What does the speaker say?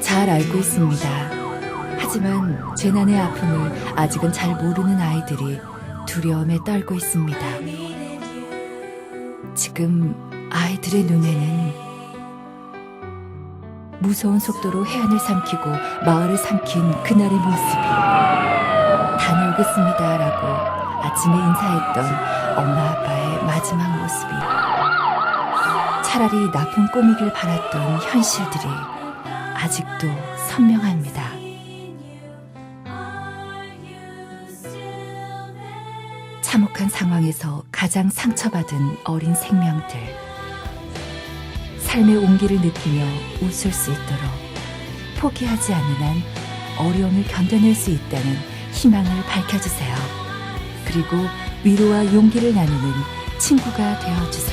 잘 알고 있습니다. 하지만 재난의 아픔을 아직은 잘 모르는 아이들이 두려움에 떨고 있습니다. 지금 아이들의 눈에는 무서운 속도로 해안을 삼키고 마을을 삼킨 그날의 모습이 다녀오겠습니다라고 아침에 인사했던 엄마 아빠의 마지막 모습이 차라리 나쁜 꿈이길 바랐던 현실들이 아직도 선명합니다. 참혹한 상황에서 가장 상처받은 어린 생명들. 삶의 온기를 느끼며 웃을 수 있도록 포기하지 않는 한 어려움을 견뎌낼 수 있다는 희망을 밝혀주세요. 그리고 위로와 용기를 나누는 친구가 되어주세요.